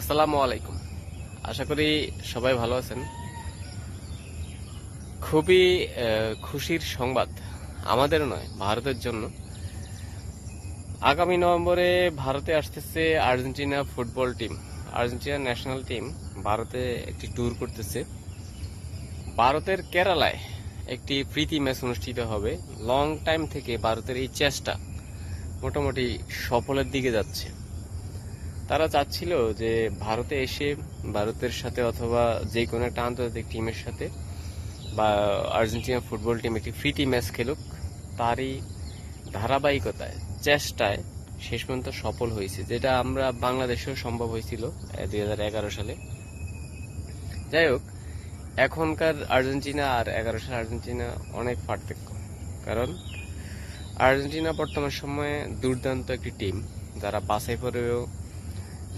আসসালামু আলাইকুম। আশা করি সবাই ভালো আছেন। খুবই খুশির সংবাদ আমাদের নয়, ভারতের জন্য। আগামী নভেম্বরে ভারতে আসতেছে Argentina football team. Argentina national team ভারতে একটি ট্যুর করতেছে। ভারতের কেরালায় একটি প্রীতি ম্যাচ অনুষ্ঠিত হবে। লং টাইম থেকে ভারতের এই চেষ্টা মোটামুটি সফলের দিকে যাচ্ছে। তারা চাচ্ছিল যে ভারতে এসে, ভারতের সাথে অথবা যে কোনো একটা আন্তর্জাতিক টিমের সাথে বা আর্জেন্টিনা ফুটবল টিম একটি ফ্রিটি ম্যাচ খেলুক, তারই ধারাবাহিকতায়, চেষ্টায় শেষ পর্যন্ত সফল হয়েছে, যেটা আমরা বাংলাদেশেও সম্ভব হয়েছিল দুই হাজার এগারো সালে। যাই হোক, এখনকার আর্জেন্টিনা আর এগারো সাল আর্জেন্টিনা অনেক পার্থক্য। কারণ আর্জেন্টিনা বর্তমান সময়ে দুর্দান্ত একটি টিম যারা বাছাই পরেও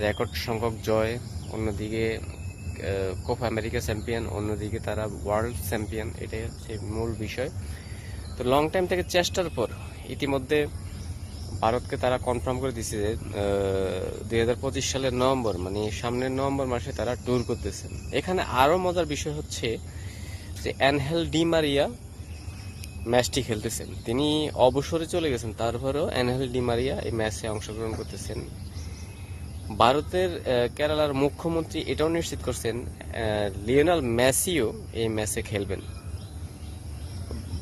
রেকর্ড সংখ্যক জয়, অন্যদিকে কোপা আমেরিকা চ্যাম্পিয়ন অন্যদিকে তারা ওয়ার্ল্ড চ্যাম্পিয়ন এটাই হচ্ছে মূল বিষয়। তো লং টাইম থেকে চেষ্টার পর ইতিমধ্যে ভারতকে তারা কনফার্ম করে দিছে যে দুই হাজার পঁচিশ সালের নভেম্বর মানে সামনের নভেম্বর মাসে তারা ট্যুর করতেছেন এখানে আরও মজার বিষয় হচ্ছে যে অ্যানহেল ডি মারিয়া ম্যাচটি খেলতেছেন। তিনি অবসরে চলে গেছেন, তারপরেও অ্যানহেল ডি মারিয়া এই ম্যাচে অংশগ্রহণ করতেছেন। ভারতের কেরালার মুখ্যমন্ত্রী এটাও নিশ্চিত করছেন লিওনাল মেসিও এই ম্যাচে খেলবেন।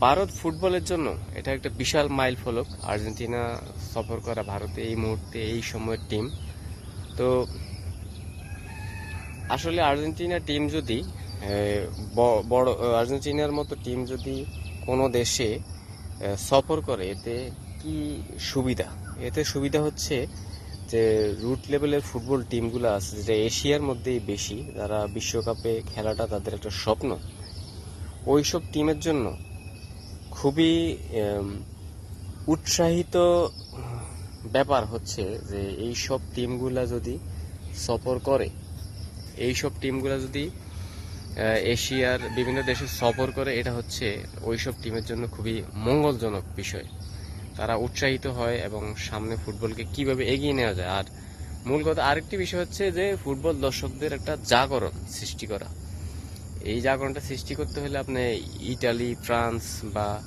ভারত ফুটবলের জন্য এটা একটা বিশাল মাইল ফলক। আর্জেন্টিনা সফর করা ভারতে এই মুহূর্তে এই সময়ের টিম তো আসলে আর্জেন্টিনা টিম যদি বড়, আর্জেন্টিনার মতো টিম যদি কোনো দেশে সফর করে, এতে কি সুবিধা? এতে সুবিধা হচ্ছে যে রুট লেভেলের ফুটবল টিমগুলো আছে, যেটা এশিয়ার মধ্যেই বেশি, যারা বিশ্বকাপে খেলাটা তাদের একটা স্বপ্ন, ওইসব টিমের জন্য খুবই উৎসাহিত ব্যাপার হচ্ছে যে এই সব টিমগুলা যদি সফর করে এই সব টিমগুলা যদি এশিয়ার বিভিন্ন দেশে সফর করে, এটা হচ্ছে ওই সব টিমের জন্য খুবই মঙ্গলজনক বিষয়। তারা উৎসাহিত হয় এবং সামনে ফুটবলকে কীভাবে এগিয়ে নেওয়া যায়। আর মূল কথা, আরেকটি বিষয় হচ্ছে যে ফুটবল দর্শকদের একটা জাগরণ সৃষ্টি করা। এই জাগরণটা সৃষ্টি করতে হলে আপনি ইটালি, ফ্রান্স বা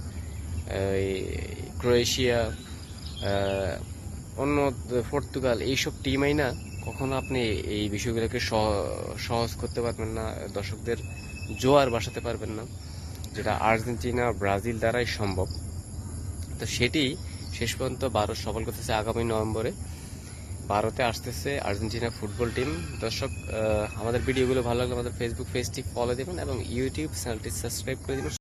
ক্রোয়েশিয়া অন্য পর্তুগাল এইসব টিমই না কখনো আপনি এই বিষয়গুলোকে সহ- সহজ করতে পারবেন না, দর্শকদের জোয়ার বাসাতে পারবেন না, যেটা আর্জেন্টিনা, ব্রাজিল দ্বারাই সম্ভব। তো সেটি শেষ পর্যন্ত ভারত সফল করতেছে আগামী নভেম্বরে। ভারতে আসতেছে আর্জেন্টিনা ফুটবল টিম। দর্শক আমাদের ভিডিওগুলো ভালো লাগলে আমাদের ফেসবুক পেজটি ফলো দেবেন এবং ইউটিউব চ্যানেলটি সাবস্ক্রাইব করে দিবেন।